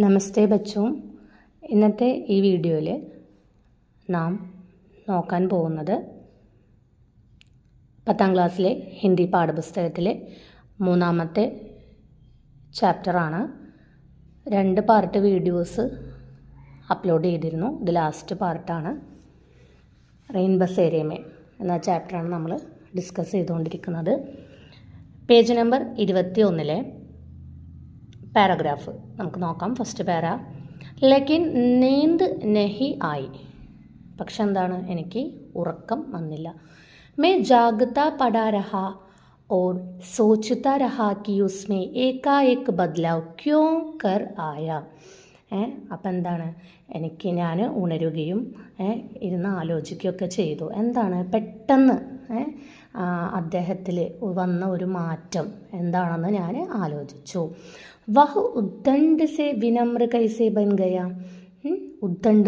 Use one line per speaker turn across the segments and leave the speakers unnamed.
നമസ്തേ ബച്ചോ. ഇന്നത്തെ ഈ വീഡിയോയിൽ നാം നോക്കാൻ പോകുന്നത് പത്താം ക്ലാസ്സിലെ ഹിന്ദി പാഠപുസ്തകത്തിലെ മൂന്നാമത്തെ ചാപ്റ്ററാണ്. രണ്ട് പാർട്ട് വീഡിയോസ് അപ്ലോഡ് ചെയ്തിരുന്നു. ഇത് ലാസ്റ്റ് പാർട്ടാണ്. റെയിൻ ബസ് ഏരിയമേ എന്ന ചാപ്റ്ററാണ് നമ്മൾ ഡിസ്കസ് ചെയ്തുകൊണ്ടിരിക്കുന്നത്. പേജ് നമ്പർ ഇരുപത്തി ഒന്നിലെ പാരഗ്രാഫ്. നമുക്ക് നോക്കാം. ഫസ്റ്റ് പാര. ലക്കിൻ നീന്ത് നെഹി ആയി. പക്ഷെ എന്താണ്? എനിക്ക് ഉറക്കം വന്നില്ല. മേ ജാഗ്രത പടാരഹ ഓർ സോചിത രഹ കി ഉസ്മേ ഏകായേക് ബദ്ലാവ് ക്യോ കർ ആയ. ഏ അപ്പം എന്താണ്? എനിക്ക് ഞാൻ ഉണരുകയും ഇരുന്ന് ആലോചിക്കുകയൊക്കെ ചെയ്തു. എന്താണ്? പെട്ടെന്ന് അദ്ദേഹത്തിൽ വന്ന ഒരു മാറ്റം എന്താണെന്ന് ഞാൻ ആലോചിച്ചു. വഹു ഉദ്ദണ്ട് സെ വിനമ്ര കൈസെ ബൻ ഗയ. ഉം,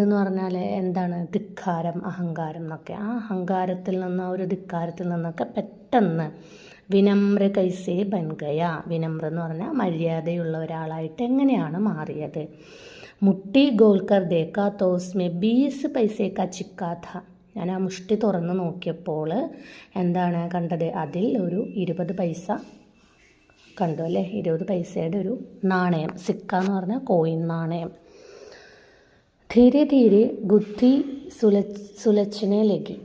എന്ന് പറഞ്ഞാൽ എന്താണ്? ധിക്കാരം അഹങ്കാരം എന്നൊക്കെ. ആ അഹങ്കാരത്തിൽ നിന്ന് ഒരു ധിക്കാരത്തിൽ നിന്നൊക്കെ പെട്ടെന്ന് വിനമ്ര കൈസെ ബൻഗയ വിനമ്ര എന്ന് പറഞ്ഞാൽ മര്യാദയുള്ള ഒരാളായിട്ട് എങ്ങനെയാണ് മാറിയത്? മുട്ടി ഗോൾക്കർ ദേക്കാ തോസ്മെ ബീസ് പൈസേക്ക ചിക്കാഥ. ഞാൻ ആ മുഷ്ടി തുറന്ന് നോക്കിയപ്പോൾ എന്താണ് കണ്ടത്? അതിൽ ഒരു ഇരുപത് പൈസ കണ്ടു അല്ലേ? ഇരുപത് പൈസയുടെ ഒരു നാണയം സിക്ക എന്ന് പറഞ്ഞാൽ കോയിൻ നാണയം. ധീരെ ധീരെ ബുദ്ധി സുല സുലച്ചനെ ലഗി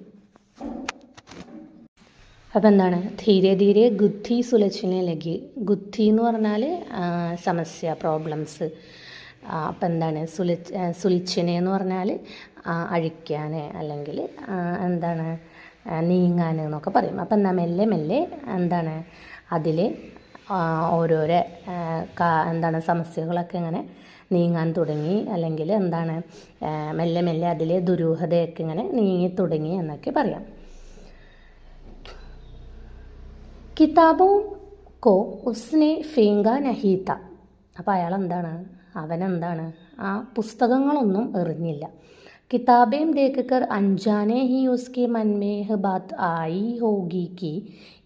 അപ്പം എന്താണ്? ധീരെ ധീരെ ഗുദ്ധി സുലച്ചിനെ ലഗി ഗുദ്ധി എന്ന് പറഞ്ഞാൽ സമസ്യ പ്രോബ്ലംസ് അപ്പം എന്താണ് സുലി സുലിച്ചിനെ എന്ന് പറഞ്ഞാൽ അഴിക്കാൻ അല്ലെങ്കിൽ എന്താണ് നീങ്ങാൻ എന്നൊക്കെ പറയും. അപ്പം എന്താ മെല്ലെ മെല്ലെ എന്താണ് അതിൽ ഓരോരോ എന്താണ് സമസ്യകളൊക്കെ ഇങ്ങനെ നീങ്ങാൻ തുടങ്ങി അല്ലെങ്കിൽ എന്താണ് മെല്ലെ മെല്ലെ അതിലെ ദുരൂഹതയൊക്കെ ഇങ്ങനെ നീങ്ങി തുടങ്ങി എന്നൊക്കെ പറയാം. കിതാബോ കോ ഉസ്നെ ഫീങ്ക നഹീത്ത. അപ്പോൾ അയാൾ എന്താണ്? അവനെന്താണ്? ആ പുസ്തകങ്ങളൊന്നും എറിഞ്ഞില്ല. കിതാബേം ദേക്കർ അഞ്ജാനെ ഹി ഉസ്കെ മൻമേഹ് ബാത്ത് ആയി ഹോഗി കി.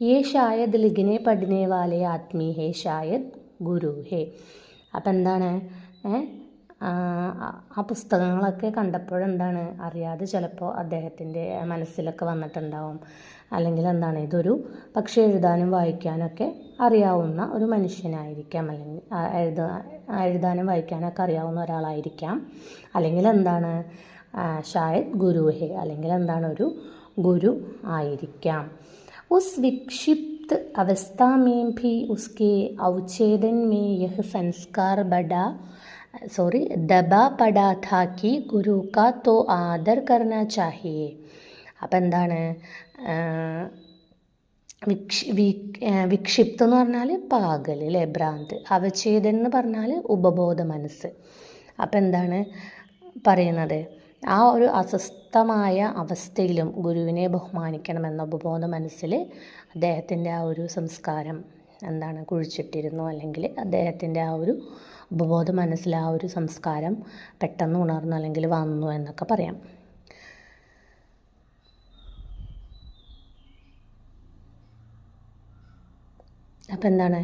യേ ഷായദ് ലിഖിനെ പഠിനെ വാലെ ആത്മീ ഹേ ഷായദ് ഗുരു ഹേ. അപ്പം എന്താണ് ആ പുസ്തകങ്ങളൊക്കെ കണ്ടപ്പോഴെന്താണ് അറിയാതെ ചിലപ്പോൾ അദ്ദേഹത്തിന്റെ മനസ്സിലൊക്കെ വന്നിട്ടുണ്ടാവും. അല്ലെങ്കിൽ എന്താണ് ഇതൊരു പക്ഷെ എഴുതാനും വായിക്കാനൊക്കെ അറിയാവുന്ന ഒരു മനുഷ്യനായിരിക്കാം. അല്ലെങ്കിൽ എഴുതാ എഴുതാനും വായിക്കാനൊക്കെ അറിയാവുന്ന ഒരാളായിരിക്കാം. അല്ലെങ്കിൽ എന്താണ് ഷായദ് ഗുരുഹെ അല്ലെങ്കിൽ എന്താണ് ഒരു ഗുരു ആയിരിക്കാം. ഉസ് വിക്ഷിപ്ത് അവസ്ഥ ഭി ഉസ്കെ ഔച്ഛേദൻ മേ യഹ് സംസ്കാർ ബഡ സോറി ദബ പടാഥാക്കി ഗുരു കാ തോ ആദർ കർണ ചാഹിയെ. അപ്പം എന്താണ്? വിക്ഷി എന്ന് പറഞ്ഞാൽ പാകൽ അല്ലേ ഭ്രാന്ത്. അവഛേദൻ എന്ന് പറഞ്ഞാൽ ഉപബോധ മനസ്സ്. അപ്പം എന്താണ് പറയുന്നത്? ആ ഒരു അസ്വസ്ഥമായ അവസ്ഥയിലും ഗുരുവിനെ ബഹുമാനിക്കണമെന്ന ഉപബോധ മനസ്സിൽ അദ്ദേഹത്തിന്റെ ആ ഒരു സംസ്കാരം എന്താണ് കുഴിച്ചിട്ടിരുന്നു? അല്ലെങ്കിൽ അദ്ദേഹത്തിന്റെ ആ ഒരു ഉപബോധ മനസ്സിൽ ആ ഒരു സംസ്കാരം പെട്ടെന്ന് ഉണർന്നു അല്ലെങ്കിൽ വന്നു എന്നൊക്കെ പറയാം. അപ്പം എന്താണ്?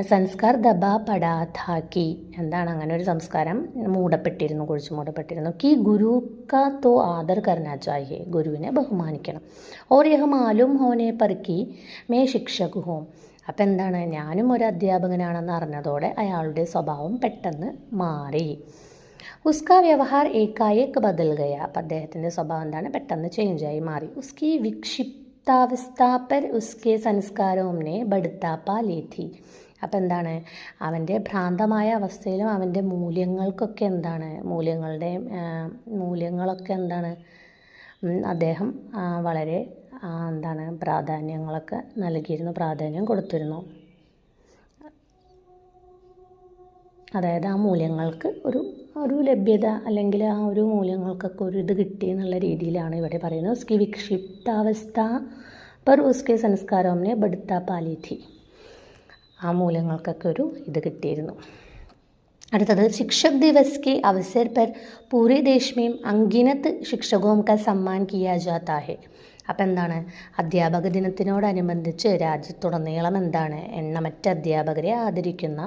സംസ്കാർ ദബ പടാഥാക്കി എന്താണ് അങ്ങനെ ഒരു സംസ്കാരം? മൂടപ്പെട്ടിരുന്നു കുഴിച്ച് മൂടപ്പെട്ടിരുന്നു. കി ഗുരു കാ ആദർ ചാഹിയെ. ഗുരുവിനെ ബഹുമാനിക്കണം. ഓർ യഹ മാലൂം ഹോനെ പറക്കി മേ ശിക്ഷക് ഹോം. അപ്പം എന്താണ്? ഞാനും ഒരു അധ്യാപകനാണെന്ന് അറിഞ്ഞതോടെ അയാളുടെ സ്വഭാവം പെട്ടെന്ന് മാറി. ഉസ്ക വ്യവഹാർ ഏക്കായേക്ക് ബദൽ ഗയ. അപ്പം അദ്ദേഹത്തിന്റെ സ്വഭാവം എന്താണ്? പെട്ടെന്ന് ചേഞ്ചായി മാറി. ഉസ്കി വിക്ഷിപ്താവസ്ഥ പർ ഉസ്കെ സംസ്കാരവുംനെ ബടുത്താപ്പ ലേഥി അപ്പം എന്താണ്? അവന്റെ ഭ്രാന്തമായ അവസ്ഥയിലും അവന്റെ മൂല്യങ്ങൾക്കൊക്കെ എന്താണ്? മൂല്യങ്ങളുടെ മൂല്യങ്ങളൊക്കെ എന്താണ്? അദ്ദേഹം വളരെ എന്താണ്? പ്രാധാന്യങ്ങളൊക്കെ നൽകിയിരുന്നു പ്രാധാന്യം കൊടുത്തിരുന്നു. അതായത് ആ മൂല്യങ്ങൾക്ക് ഒരു ഒരു ലഭ്യത അല്ലെങ്കിൽ ആ ഒരു മൂല്യങ്ങൾക്കൊക്കെ ഒരു ഇത് കിട്ടി എന്നുള്ള രീതിയിലാണ് ഇവിടെ പറയുന്നത്. ഉസ്കി വിക്ഷിപ്താവസ്ഥ പെർ ഉസ്കെ സംസ്കാരംനെ ബെടുത്ത പാലിധി. ആ മൂല്യങ്ങൾക്കൊക്കെ ഒരു ഇത് കിട്ടിയിരുന്നു. അടുത്തത് ശിക്ഷക് ദിവസ് കി അവസർ പെർ പൂരി ദേശമേയും അങ്കിനത്ത് ശിക്ഷകവും ക സമ്മാൻ കിയാ ജാത്താ അപ്പം എന്താണ്? അധ്യാപക ദിനത്തിനോടനുബന്ധിച്ച് രാജ്യത്തുടനീളം എന്താണ്? എണ്ണമറ്റ അധ്യാപകരെ ആദരിക്കുന്ന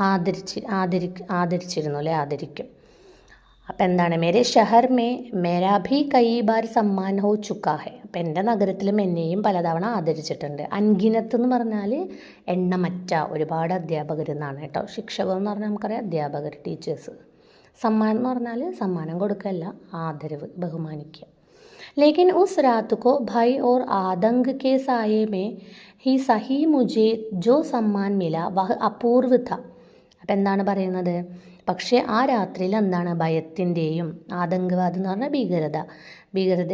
ആദരിച്ച് ആദരി ആദരിച്ചിരുന്നു അല്ലെ? ആദരിക്കും. അപ്പം എന്താണ്? മേരെ ഷഹർ മേ മേരാ ഭി കൈ ബാർ സമ്മാൻ ഹോ ചുക്കാ ഹെ. അപ്പം എന്റെ നഗരത്തിലും എന്നെയും പലതവണ ആദരിച്ചിട്ടുണ്ട്. അൻഗിനത്ത് എന്ന് പറഞ്ഞാൽ എണ്ണമറ്റ ഒരുപാട് അധ്യാപകർ എന്നാണ് കേട്ടോ. ശിക്ഷകർ എന്ന് പറഞ്ഞാൽ നമുക്കറിയാം അധ്യാപകർ ടീച്ചേഴ്സ്. സമ്മാൻ എന്ന് പറഞ്ഞാൽ സമ്മാനം കൊടുക്കല്ല ആദരവ് ബഹുമാനിക്കുക. ലേക്കിൻ ഉസ് രാത്തുക്കോ കോ ഭൈ ഓർ ആതങ്ക് കേസ് ആയേ മേ ഹി സഹി മുജേ ജോ സമ്മാൻ മില വഹ് അപൂർവ അപ്പം എന്താണ് പറയുന്നത്? പക്ഷേ ആ രാത്രിയിൽ എന്താണ്? ഭയത്തിന്റെയും ആതങ്കവാദം എന്ന് പറഞ്ഞാൽ ഭീകരത. ഭീകരത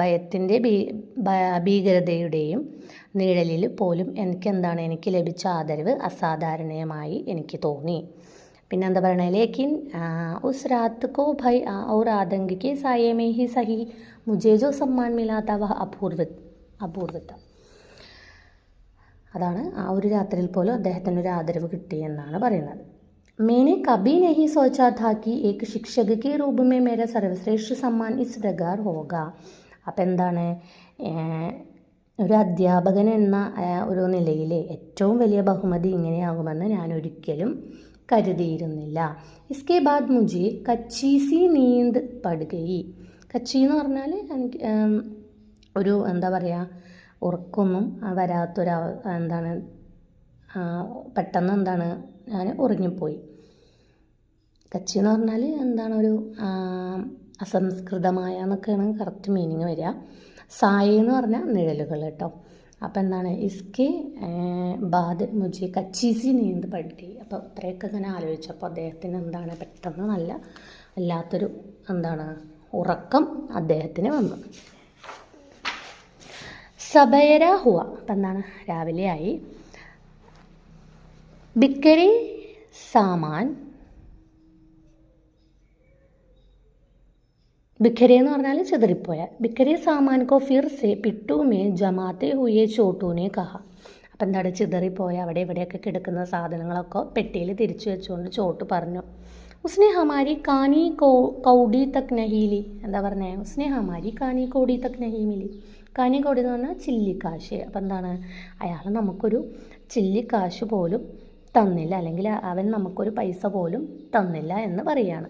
ഭയത്തിന്റെ ഭീകരതയുടെയും നിഴലിൽ പോലും എനിക്ക് എന്താണ്? എനിക്ക് ലഭിച്ച ആദരവ് അസാധാരണീയമായി എനിക്ക് തോന്നി. പിന്നെ എന്താ പറയണേ? ലേക്കിൻ ഉസ് രാത്ത് കോ ഔർ ആതങ്കയ്ക്ക് സായമേ ഹി സഹി മുജേജോ സമ്മാൻ മിലാത്ത അപൂർവ അപൂർവത അതാണ് ആ ഒരു രാത്രിയിൽ പോലും അദ്ദേഹത്തിന് ഒരു ആദരവ് കിട്ടി എന്നാണ് പറയുന്നത് मैंने कभी नहीं सोचा था कि एक शिक्षक के रूप में मेरा सर्वश्रेष्ठ सम्मान इस प्रकार होगा അപ്പം എന്താണ് ഏഹ്, ഒരു അധ്യാപകൻ എന്ന ഏഹ്, ഒരു നിലയിൽ ഏറ്റവും വലിയ ബഹുമതി ഇങ്ങനെയാകുമെന്ന് ഞാൻ ഒരിക്കലും കരുതിയിരുന്നില്ല ഇസ്കെ ബാദ് മുജി കച്ചീസി നീന്ത് പടുകയി കച്ചി എന്ന് പറഞ്ഞാൽ എനിക്ക് ഏം, ഒരു എന്താ പറയുക ഉറക്കൊന്നും വരാത്തൊരു എന്താണ് പെട്ടെന്ന് എന്താണ് ഞാൻ ഉറങ്ങിപ്പോയി. കച്ചി എന്ന് പറഞ്ഞാൽ എന്താണ് ഒരു അസംസ്കൃതമായ എന്നൊക്കെയാണ് കറക്റ്റ് മീനിങ് വരിക. സായി എന്ന് പറഞ്ഞാൽ നിഴലുകൾ കേട്ടോ. അപ്പോൾ എന്താണ് ഇസ്കെ ബാദ് മുജി കച്ചീസി നീന്ത് പഠിക്കി അപ്പോൾ ഇത്രയൊക്കെ ഇങ്ങനെ ആലോചിച്ചപ്പോൾ അദ്ദേഹത്തിന് എന്താണ് പെട്ടെന്ന് നല്ല വല്ലാത്തൊരു എന്താണ് ഉറക്കം അദ്ദേഹത്തിന് വന്നു. സബയര ഹുവ അപ്പം എന്താണ്? രാവിലെ ആയി. ബിക്കരി സാമാൻ. ബിഖരെ എന്ന് പറഞ്ഞാൽ ചെതിറിപ്പോയ. ബിഖരെ സാമാൻ കോ ഫിർ സെ പിട്ടുമേ ജമാത്തെ ഹുയെ ചോട്ടൂനെ കഹ. അപ്പം എന്താണ്? ചിതറിപ്പോയ അവിടെ ഇവിടെയൊക്കെ കിടക്കുന്ന സാധനങ്ങളൊക്കെ പെട്ടിയിൽ തിരിച്ചു വെച്ചുകൊണ്ട് ചോട്ട് പറഞ്ഞു. ഉസ്നെ ഹമാരി കാനി കോ കൗഡി തക് നഹീലി എന്താ പറഞ്ഞേ? ഉസ്നെ ഹമാരി കാനി കോടി തക് നഹി മിലി കാനി കോടി എന്ന് പറഞ്ഞാൽ ചില്ലിക്കാശ്. അപ്പം എന്താണ്? അയാൾ നമുക്കൊരു ചില്ലിക്കാശ് പോലും തന്നില്ല. അല്ലെങ്കിൽ അവൻ നമുക്കൊരു പൈസ പോലും തന്നില്ല എന്ന് പറയുകയാണ്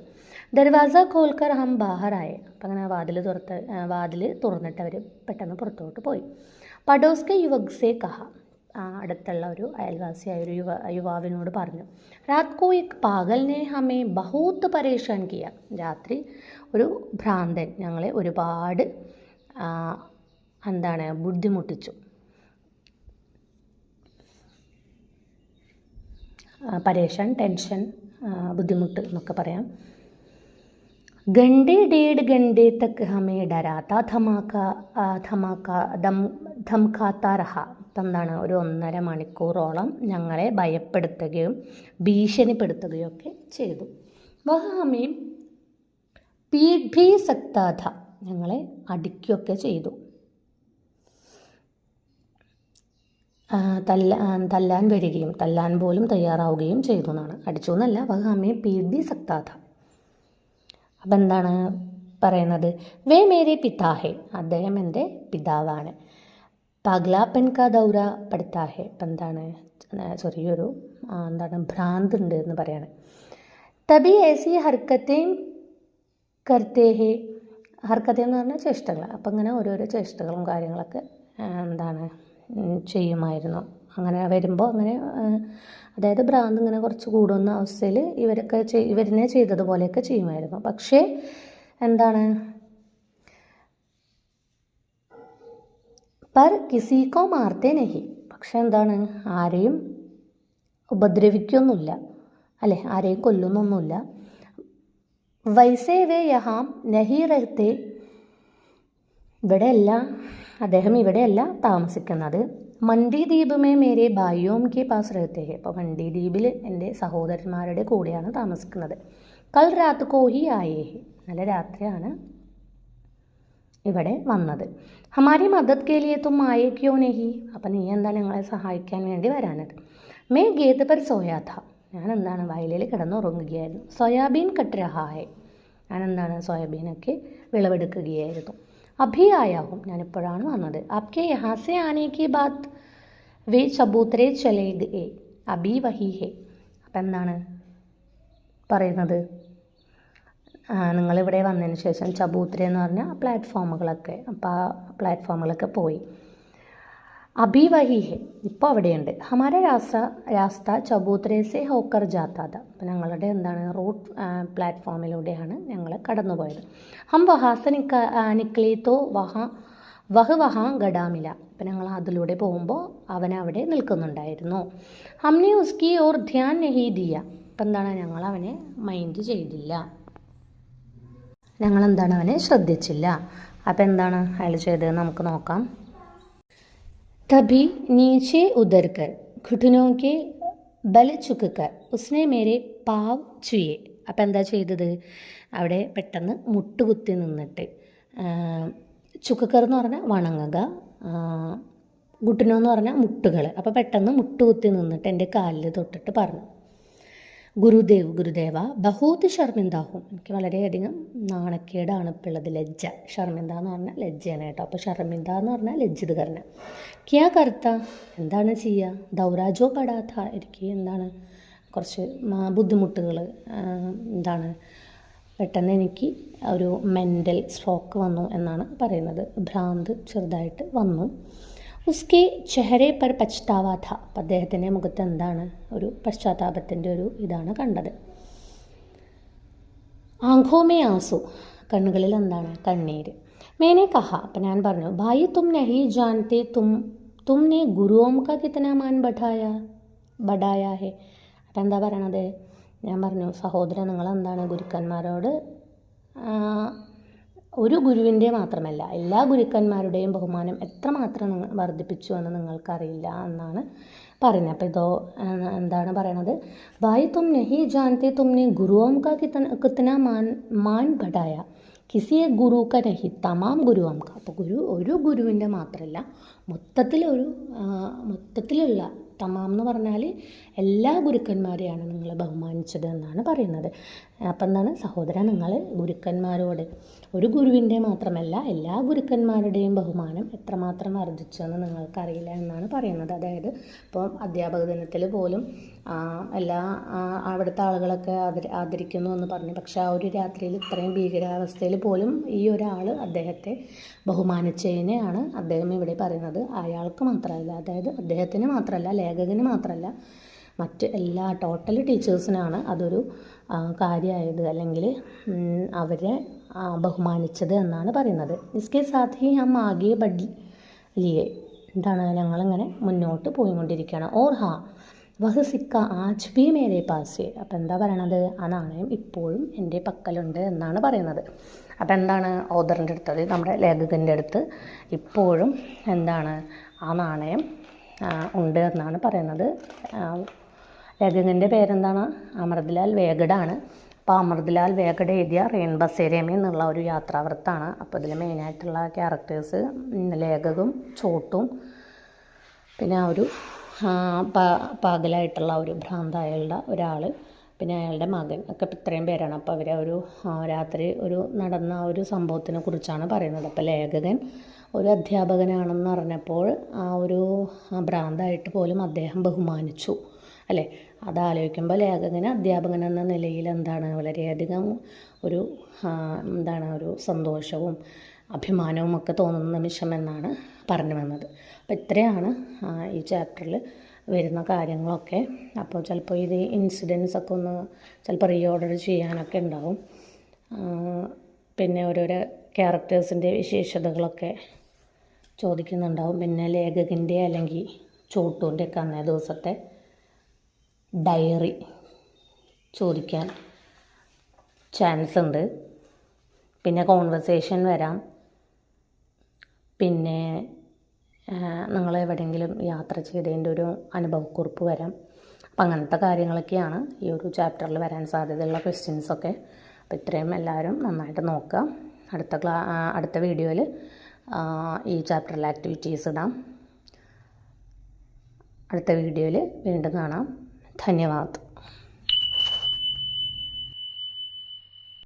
ദർവാസ കോൽക്കർ ഹം ബാഹറായ. അപ്പം അങ്ങനെ വാതിൽ തുറത്ത് വാതിൽ തുറന്നിട്ട് അവർ പെട്ടെന്ന് പുറത്തോട്ട് പോയി. പഡോസ്കെ യുവക്സെ കഹ. അടുത്തുള്ള ഒരു അയൽവാസിയായ ഒരു യുവ യുവാവിനോട് പറഞ്ഞു രാത് കോ എക് പാഗലിനെ ഹമേ ബഹൂത്ത് പരേഷാൻ കിയ. രാത്രി ഒരു ഭ്രാന്തൻ ഞങ്ങളെ ഒരുപാട് എന്താണ് ബുദ്ധിമുട്ടിച്ചു. പരേഷാൻ ടെൻഷൻ ബുദ്ധിമുട്ട് എന്നൊക്കെ പറയാം. घंटे डेढ़ घंटे तक हमें डराता धमाका ആ, ധമാക്ക ദം ധംകാത്ത രഹ ഇപ്പം എന്താണ് ഒരു ഒന്നര മണിക്കൂറോളം ഞങ്ങളെ ഭയപ്പെടുത്തുകയും ഭീഷണിപ്പെടുത്തുകയും ഒക്കെ ചെയ്തു വഹ ഹമേം പീഡ് ഭീ സക്താഥ ഞങ്ങളെ അടിക്കുകയൊക്കെ ചെയ്തു ആ, തല്ല ആ, തല്ലാൻ വരികയും തല്ലാൻ പോലും തയ്യാറാവുകയും ചെയ്തു എന്നാണ് അടിച്ചു എന്നല്ല വഹ ഹമേം പീഡ് ഭീ സക്താഥ അപ്പം എന്താണ് പറയുന്നത്? വേ മേരെ പിതാഹെ അദ്ദേഹം എന്റെ പിതാവാണ് പഗ്ലാപ്പൻ കാ ദൗര പഠിത്താഹെ അപ്പം എന്താണ് ചെറിയൊരു എന്താണ് ഭ്രാന്ത് ഉണ്ട് എന്ന് പറയാണ്. തബി ഏസി ഹർക്കത്തെയും കർത്തേഹെ ഹർക്കത്തെ എന്ന് പറഞ്ഞാൽ ചേഷ്ടകൾ അപ്പം ഇങ്ങനെ ഓരോരോ ചേഷ്ടകളും കാര്യങ്ങളൊക്കെ എന്താണ് ചെയ്യുമായിരുന്നു. അങ്ങനെ വരുമ്പോൾ അങ്ങനെ അതായത് ഭ്രാന്ത് ഇങ്ങനെ കുറച്ച് കൂടുന്ന അവസ്ഥയിൽ ഇവരൊക്കെ ഇവരിനെ ചെയ്തതുപോലെയൊക്കെ ചെയ്യുമായിരുന്നു. പക്ഷേ എന്താണ്? പർ കിസിക്കോ മാർത്തേ നഹി. പക്ഷെ എന്താണ്? ആരെയും ഉപദ്രവിക്കൊന്നുമില്ല. അല്ലെ? ആരെയും കൊല്ലുന്നൊന്നുമില്ല. വൈസേ വേ യഹാം നഹി റഹത്തെ ഇവിടെയല്ല അദ്ദേഹം ഇവിടെയല്ല താമസിക്കുന്നത്. മണ്ഡി ദ്വീപ് മേ മേരെ ഭായിയോം കെ പാസ് റഹത്തെ അപ്പോൾ മണ്ടി ദ്വീപിൽ എന്റെ സഹോദരന്മാരുടെ കൂടെയാണ് താമസിക്കുന്നത്. കൽ രാത്ത് കോഹി ആയേ നല്ല രാത്രിയാണ് ഇവിടെ വന്നത്. ഹമാരി മദത് കേലിയത്തും ക്യോ നഹി? അപ്പം നീ എന്താ ഞങ്ങളെ സഹായിക്കാൻ വേണ്ടി വരാനത്? മേ ഗേത് പർ സോയാഥ ഞാൻ എന്താണ് വയലിൽ കിടന്നുറങ്ങുകയായിരുന്നു. സോയാബീൻ കട്ട് രഹായെ ഞാൻ എന്താണ് സോയാബീനൊക്കെ വിളവെടുക്കുകയായിരുന്നു. അഭി ആയാവും ഞാനിപ്പോഴാണ് വന്നത്. ആപ്കെ യഹാസെ ആനെ കി ബാത് വേ ചബൂത്തരെ ചലേ ഗേ അബി വഹി ഹേ. അപ്പം എന്താണ് പറയുന്നത്? നിങ്ങളിവിടെ വന്നതിന് ശേഷം ചബൂത്രി എന്ന് പറഞ്ഞ പ്ലാറ്റ്ഫോമുകളൊക്കെ അപ്പോൾ ആ പ്ലാറ്റ്ഫോമുകളൊക്കെ പോയി. അഭി ഹെ. ഇപ്പോൾ അവിടെയുണ്ട്. ഹമാര രാസ്ത രാസ്ത ചബൂത്രേ സെ ഹോക്കർ ജാത്താത അപ്പം ഞങ്ങളുടെ എന്താണ് റോഡ് പ്ലാറ്റ്ഫോമിലൂടെയാണ് ഞങ്ങൾ കടന്നുപോയത്. ഹം വഹാസ നിക്ക നിക്ലീത്തോ വഹ വഹ് വഹാ ഗഡാമില. അപ്പം ഞങ്ങൾ അതിലൂടെ പോകുമ്പോൾ അവൻ അവിടെ നിൽക്കുന്നുണ്ടായിരുന്നു. ഹംനെ ഉസ്കി ഓർ ധ്യാൻ നഹി ദിയ. അപ്പം എന്താണ് ഞങ്ങൾ അവനെ മൈൻഡ് ചെയ്തില്ല. ഞങ്ങൾ എന്താണ് അവനെ ശ്രദ്ധിച്ചില്ല. അപ്പം എന്താണ് അയാൾ ചെയ്തത്? നമുക്ക് നോക്കാം. तभी नीचे उतर कर घुटनों के ബല ചുക്കുക്കർ ഉസ്നെ മേരെ പാവ് ചുയെ അപ്പം എന്താ ചെയ്തത് അവിടെ പെട്ടെന്ന് മുട്ടുകുത്തി നിന്നിട്ട് ചുക്കുക്കർ എന്ന് പറഞ്ഞാൽ വണങ്ങുക ഗുട്ടനോ എന്ന് പറഞ്ഞാൽ മുട്ടുകൾ അപ്പോൾ പെട്ടെന്ന് മുട്ടുകുത്തി നിന്നിട്ട് എൻ്റെ കാലിൽ തൊട്ടിട്ട് പറഞ്ഞു ഗുരുദേവ് ഗുരുദേവ ബഹൂത്ത് ഷർമിന്ദാഹും എനിക്ക് വളരെയധികം നാണക്കേടാണ് ഇപ്പോൾ ഉള്ളത് ലജ്ജ. ഷർമിന്ദ എന്ന് പറഞ്ഞാൽ ലജ്ജയാണ് കേട്ടോ. അപ്പോൾ ഷർമിന്ദ എന്ന് പറഞ്ഞാൽ ലജ്ജിത് കരണം ക്യാ കർത്ത? എന്താണ് ചെയ്യുക ദൗരാജോ പടാത്ത എനിക്ക് എന്താണ്? കുറച്ച് ബുദ്ധിമുട്ടുകൾ എന്താണ്? പെട്ടെന്ന് എനിക്ക് ഒരു മെന്റൽ സ്ട്രോക്ക് വന്നു എന്നാണ് പറയുന്നത്. ഭ്രാന്ത് ചെറുതായിട്ട് വന്നു. ഉസ്കെ ചെഹരെ പർ പച്താവാ അപ്പം അദ്ദേഹത്തിന്റെ മുഖത്ത് എന്താണ് ഒരു പശ്ചാത്താപത്തിന്റെ ഒരു ഇതാണ് കണ്ടത്. ആഘോമേ ആസു കണ്ണുകളിൽ എന്താണ്? കണ്ണീര്. മേനെ കഹ അപ്പം ഞാൻ പറഞ്ഞു ഭായി തും നഹി ജാൻതെ തും തും നെ ഗുരുവോം ക കിത്തന മാൻ ബഡായ ബഡായ ഹെ. അപ്പം എന്താ പറയണത്? ഞാൻ പറഞ്ഞു സഹോദരൻ നിങ്ങളെന്താണ് ഗുരുക്കന്മാരോട് ഒരു ഗുരുവിന്റെ മാത്രമല്ല എല്ലാ ഗുരുക്കന്മാരുടെയും ബഹുമാനം എത്രമാത്രം വർദ്ധിപ്പിച്ചു എന്ന് നിങ്ങൾക്കറിയില്ല എന്നാണ് പറയുന്നത്. അപ്പോൾ ഇതോ എന്താണ് പറയണത്? ഭായ് തും നഹി ജാനത്തെ തുമ്നെ ഗുരുവോം കാ കിത്തന മാൻ മാൻ ഘടായ കിസിയെ ഗുരു ക നഹി തമാം ഗുരുവാം കാ. അപ്പോൾ ഗുരു ഒരു ഗുരുവിന്റെ മാത്രമല്ല മൊത്തത്തിലൊരു മൊത്തത്തിലുള്ള തമാം എന്ന് പറഞ്ഞാൽ എല്ലാ ഗുരുക്കന്മാരെയാണ് നിങ്ങൾ ബഹുമാനിച്ചത് എന്നാണ് പറയുന്നത്. അപ്പം എന്താണ് സഹോദര നിങ്ങൾ ഗുരുക്കന്മാരോട്. ഒരു ഗുരുവിന്റെ മാത്രമല്ല എല്ലാ ഗുരുക്കന്മാരുടെയും ബഹുമാനം എത്രമാത്രം വർദ്ധിച്ചു എന്ന് നിങ്ങൾക്കറിയില്ല എന്നാണ് പറയുന്നത്. അതായത് ഇപ്പോൾ അധ്യാപക ദിനത്തിൽ പോലും എല്ലാ അവിടുത്തെ ആളുകളൊക്കെ ആദരി ആദരിക്കുന്നു എന്ന് പറഞ്ഞു. പക്ഷേ ആ ഒരു രാത്രിയിൽ ഇത്രയും ഭീകരാവസ്ഥയിൽ പോലും ഈ ഒരാൾ അദ്ദേഹത്തെ ബഹുമാനിച്ചതിനെയാണ് അദ്ദേഹം ഇവിടെ പറയുന്നത്. അയാൾക്ക് മാത്രമല്ല അതായത് അദ്ദേഹത്തിന് മാത്രമല്ല ലേഖകന് മാത്രമല്ല മറ്റ് എല്ലാ ടോട്ടൽ ടീച്ചേഴ്സിനാണ് അതൊരു കാര്യമായത് അല്ലെങ്കിൽ അവരെ ബഹുമാനിച്ചത് എന്നാണ് പറയുന്നത്. ഇസ്കെ സാധി ഹി ആകെ ബഡ് ലിയെ. എന്താണ് ഞങ്ങളിങ്ങനെ മുന്നോട്ട് പോയിക്കൊണ്ടിരിക്കുകയാണ്. ഓർ ഹാ വഹ് സിക്ക ആജ് ബി മേരെ പാസ്. അപ്പം എന്താ പറയണത്? ആ നാണയം ഇപ്പോഴും എന്റെ പക്കലുണ്ട് എന്നാണ് പറയുന്നത്. അപ്പം എന്താണ് ഓദറിന്റെ അടുത്ത് നമ്മുടെ ലേഖകന്റെ അടുത്ത് ഇപ്പോഴും എന്താണ് ആ നാണയം ഉണ്ട് എന്നാണ് പറയുന്നത്. ലേഖകന്റെ പേരെന്താണ്? അമൃത്ലാൽ വേഗഡാണ്. അപ്പോൾ അമൃത്ലാൽ വേഗഡ എഴുതിയ റെയിൻ എന്നുള്ള ഒരു യാത്രാവൃത്താണ്. അപ്പോൾ ഇതിൽ മെയിനായിട്ടുള്ള ക്യാരക്ടേഴ്സ് ലേഖകും ചോട്ടും പിന്നെ ആ ഒരു പാകലായിട്ടുള്ള ഒരു ഭ്രാന്തായുള്ള ഒരാൾ പിന്നെ അയാളുടെ മകൻ. ഒക്കെ ഇത്രയും പേരാണ്. അപ്പോൾ അവരെ ഒരു രാത്രി ഒരു നടന്ന ഒരു സംഭവത്തിനെ കുറിച്ചാണ് പറയുന്നത്. അപ്പോൾ ലേഖകൻ ഒരു അധ്യാപകനാണെന്ന് പറഞ്ഞപ്പോൾ ആ ഒരു ഭ്രാന്തായിട്ട് പോലും അദ്ദേഹം ബഹുമാനിച്ചു. അല്ലേ? അതാലോചിക്കുമ്പോൾ ലേഖകന് അധ്യാപകൻ എന്ന നിലയിൽ എന്താണ് വളരെയധികം ഒരു എന്താണ് ഒരു സന്തോഷവും അഭിമാനവും ഒക്കെ തോന്നുന്ന നിമിഷം എന്നാണ് പറഞ്ഞു വന്നത്. അപ്പോൾ ഇത്രയാണ് ഈ ചാപ്റ്ററിൽ വരുന്ന കാര്യങ്ങളൊക്കെ. അപ്പോൾ ചിലപ്പോൾ ഇത് ഇൻസിഡൻസ് ഒക്കെ ഒന്ന് ചിലപ്പോൾ റീ ഓർഡർ ചെയ്യാനൊക്കെ ഉണ്ടാവും. പിന്നെ ഓരോരോ ക്യാരക്ടേഴ്സിന്റെ വിശേഷതകളൊക്കെ ചോദിക്കുന്നുണ്ടാവും. പിന്നെ ലേഖകന്റെ അല്ലെങ്കിൽ ചോട്ടൂന്റെ ഒക്കെ അന്നേ ദിവസത്തെ ഡയറി ചോദിക്കാൻ ചാൻസ് ഉണ്ട്. പിന്നെ കോൺവെർസേഷൻ വരാം. പിന്നെ നിങ്ങൾ എവിടെയെങ്കിലും യാത്ര ചെയ്തതിന്റെ ഒരു അനുഭവക്കുറിപ്പ് വരാം. അപ്പം അങ്ങനത്തെ കാര്യങ്ങളൊക്കെയാണ് ഈ ഒരു ചാപ്റ്ററിൽ വരാൻ സാധ്യതയുള്ള ക്വസ്റ്റ്യൻസൊക്കെ അപ്പോൾ ഇത്രയും എല്ലാവരും നന്നായിട്ട് നോക്കുക. അടുത്ത ക്ലാ അടുത്ത വീഡിയോയിൽ ഈ ചാപ്റ്ററിലെ ആക്ടിവിറ്റീസ് ഇടാം. അടുത്ത വീഡിയോയിൽ വീണ്ടും കാണാം. धन्यवाद।